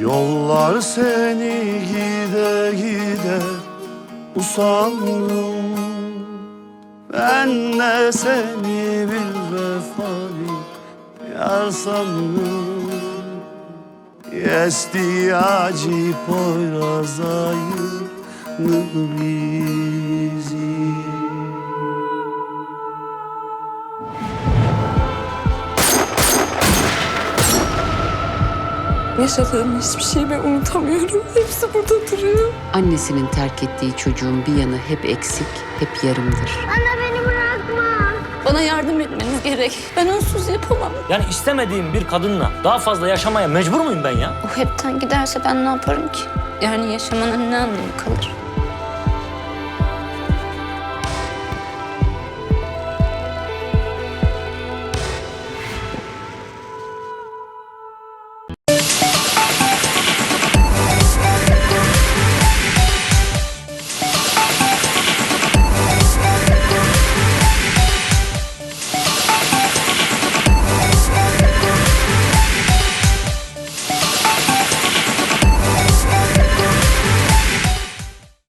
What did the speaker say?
Yollar seni gide gide usandım Ben de seni bir vefalı yar sandım Esti acı poyraz ayını bizi Yaşadığım hiçbir şeyi ben unutamıyorum. Hepsi burada duruyor. Annesinin terk ettiği çocuğun bir yanı hep eksik, hep yarımdır. Anne beni bırakma. Bana yardım etmeniz gerek. Ben onsuz yapamam. Yani istemediğim bir kadınla daha fazla yaşamaya mecbur muyum ben ya? O hepten giderse ben ne yaparım ki? Yani yaşamanın ne anlamı kalır?